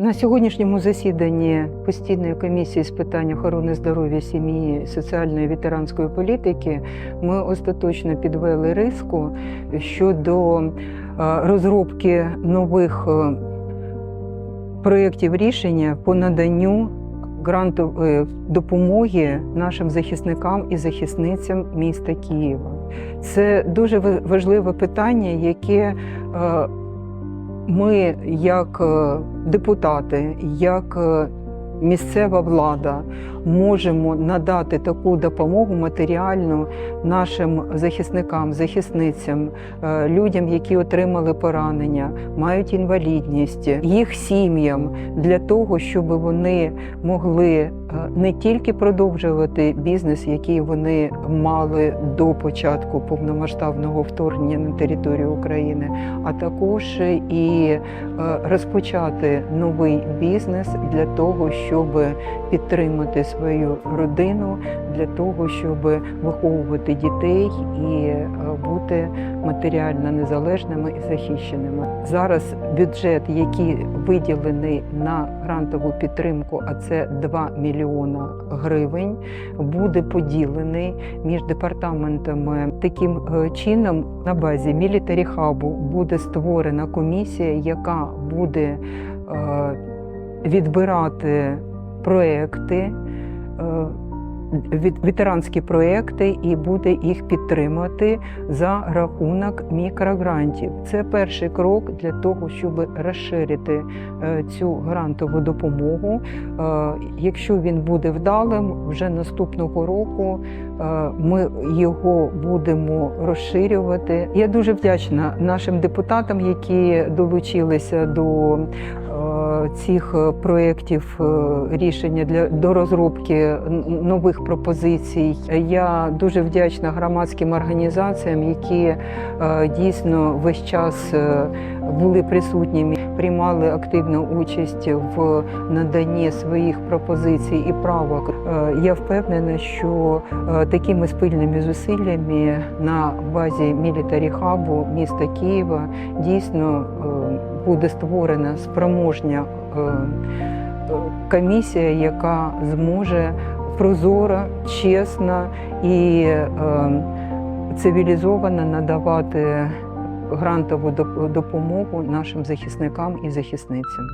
На сьогоднішньому засіданні постійної комісії з питань охорони здоров'я сім'ї, соціальної ветеранської політики ми остаточно підвели риску щодо е, розробки нових е, проєктів рішення по наданню грантової допомоги нашим захисникам і захисницям міста Києва. Це дуже важливе питання, яке е, ми, як е, депутати, як е, місцева влада, можемо надати таку допомогу матеріальну нашим захисникам, захисницям, е, людям, які отримали поранення, мають інвалідність, їх сім'ям для того, щоб вони могли е, не тільки продовжувати бізнес, який вони мали до початку повномасштабного вторгнення на територію України, а також і е, розпочати новий бізнес для того, щоб підтримати свою родину, для того, щоб виховувати дітей і е, бути матеріально незалежними і захищеними. Зараз бюджет, який виділений на грантову підтримку, а це 2 мільйона гривень, буде поділений між департаментами. Таким е, чином на базі мілітарі хабу буде створена комісія, яка буде е, відбирати проекти. е, Ветеранські проекти і буде їх підтримати за рахунок мікрогрантів. Це перший крок для того, щоб розширити е, цю грантову допомогу. Е, Якщо він буде вдалим, вже наступного року ми його будемо розширювати. Я дуже вдячна нашим депутатам, які долучилися до цих е, проєктів е, рішення для до розробки нових пропозицій. Я дуже вдячна громадським організаціям, які е, дійсно весь час були присутніми, приймали активну участь в наданні своїх пропозицій і правок. Я впевнена, що такими спільними зусиллями на базі мілітарі хабу міста Києва дійсно буде створена спроможня е, комісія, яка зможе прозоро, чесно і е, цивілізовано надавати грантову допомогу нашим захисникам і захисницям.